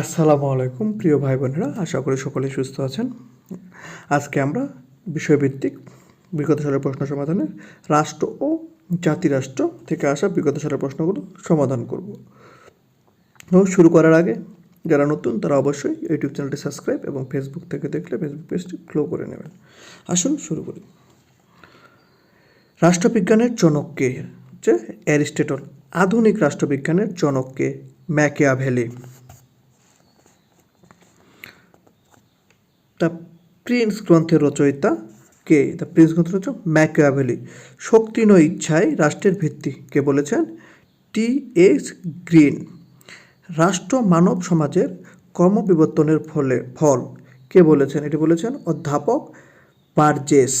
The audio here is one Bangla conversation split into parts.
আসসালামু আলাইকুম, প্রিয় ভাই বোনেরা আশা করি সকলে সুস্থ আছেন। আজকে আমরা বিষয়ভিত্তিক বিগত সালের প্রশ্ন সমাধানের রাষ্ট্র ও জাতিরাষ্ট্র থেকে আসা বিগত সালের প্রশ্নগুলো সমাধান করব। শুরু করার আগে, যারা নতুন, তারা অবশ্যই ইউটিউব চ্যানেলটি সাবস্ক্রাইব এবং ফেসবুক থেকে দেখলে ফেসবুক পেজটি ফলো করে নেবেন। আসুন শুরু করি। রাষ্ট্রবিজ্ঞানের জনককে হচ্ছে অ্যারিস্টেটল, আধুনিক রাষ্ট্রবিজ্ঞানের জনককে ম্যাকিয়াভেলি। দ্য প্রিন্স গ্রন্থের রচয়িতা কে? দ্য প্রিন্স গ্রন্থের রচনা ম্যাকিয়াভেলি। শক্তি নয় ইচ্ছায় রাষ্ট্রের ভিত্তি কে বলেছেন? T S Green. রাষ্ট্র মানব সমাজের কর্মবিবর্তনের ফলে, ফল কে বলেছেন? এটি বলেছেন অধ্যাপক বার্জেস।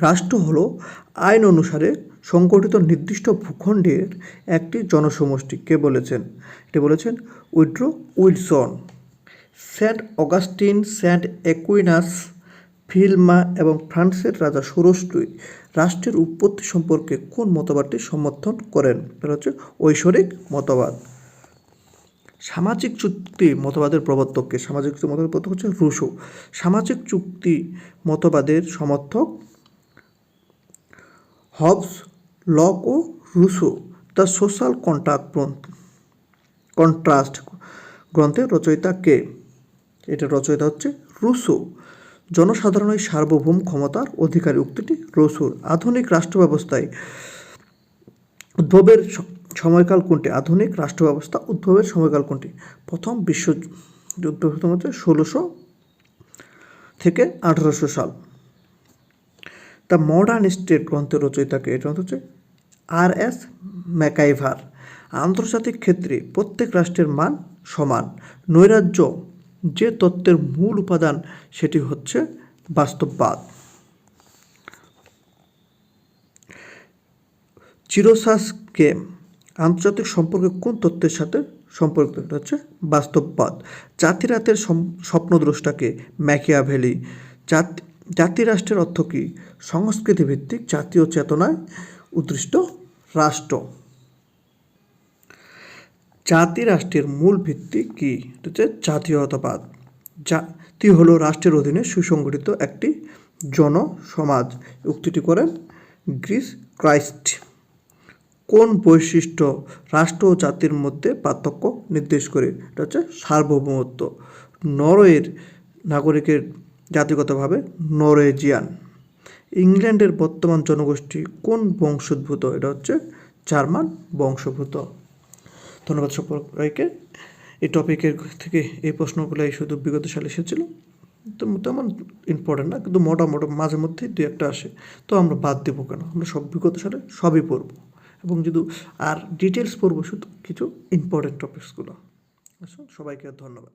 রাষ্ট্র হল আইন অনুসারে সংগঠিত নির্দিষ্ট ভূখণ্ডের একটি জনসমষ্টি কে বলেছেন? এটি বলেছেন Woodrow Wilson. Saint Augustine, Saint Aquinas, ফিল্মা এবং ফ্রান্সের রাজা ষোড়শটি রাষ্ট্রের উৎপত্তি সম্পর্কে কোন মতবাদটি সমর্থন করেন? এটা হচ্ছে ঐশ্বরিক মতবাদ। সামাজিক চুক্তি মতবাদের প্রবর্তককে সামাজিক চুক্তি মতবাদের প্রবর্তক হচ্ছে রুশো। সামাজিক চুক্তি মতবাদের সমর্থক Hobbes, Locke O Rousseau. The social contract contrast গ্রন্থের রচয়িতা কে? এটা রচয়িতা হচ্ছে রুসো। জনসাধারণের সার্বভৌম ক্ষমতার অধিকারী উক্তিটি রসুর আধুনিক রাষ্ট্র ব্যবস্থায় উদ্ভবের সময়কাল কোনটি? আধুনিক রাষ্ট্র ব্যবস্থা উদ্ভবের সময়কাল কোনটি? প্রথম বিশ্বযুদ্ধ প্রথম হচ্ছে ষোলোশো থেকে আঠারোশো সাল। দ্য মডার্ন স্টেট গ্রন্থের রচয়িতাকে এটা হচ্ছে আর এস ম্যাকাইভার। আন্তর্জাতিক ক্ষেত্রে প্রত্যেক রাষ্ট্রের মান সমান। নৈরাজ্য যে তত্ত্বের মূল উপাদান সেটি হচ্ছে বাস্তববাদ। চিরোসাসকে আন্তর্জাতিক সম্পর্কে কোন তত্ত্বের সাথে সম্পর্কিত? হচ্ছে বাস্তববাদ। জাতিরাতের স্বপ্নদ্রষ্টাকে ম্যাকিয়াভেলি জাতি জাতিরাষ্ট্রের অর্থ কী? সংস্কৃতিভিত্তিক জাতীয় চেতনায় উদ্দিষ্ট রাষ্ট্র। জাতি রাষ্ট্রের মূল ভিত্তি কী? হচ্ছে জাতীয়তাবাদ। জাতি হলো রাষ্ট্রের অধীনে সুসংগঠিত একটি জনসমাজ। উক্তিটি করেন গ্রিস ক্রাইস্ট। কোন বৈশিষ্ট্য রাষ্ট্র ও জাতির মধ্যে পার্থক্য নির্দেশ করে? এটা হচ্ছে সার্বভৌমত্ব। নরওয়ের নাগরিকের জাতিগতভাবে নরওয়েজিয়ান। ইংল্যান্ডের বর্তমান জনগোষ্ঠী কোন বংশোদ্ভূত? এটা হচ্ছে জার্মান বংশোদ্ভূত। ধন্যবাদ সবাইকে এই টপিকের থেকে এই প্রশ্নগুলোই শুধু বিগত সালে এসেছিল। তো তেমন ইম্পর্টেন্ট না, কিন্তু মোটামুটি মাঝে মধ্যেই দু একটা আসে। তো আমরা বাদ দেবো কেন? আমরা সব বিগত সালে সবই পড়ব। এবং যদি আর ডিটেলস পড়ব শুধু কিছু ইম্পর্টেন্ট টপিকসগুলো সবাইকে ধন্যবাদ।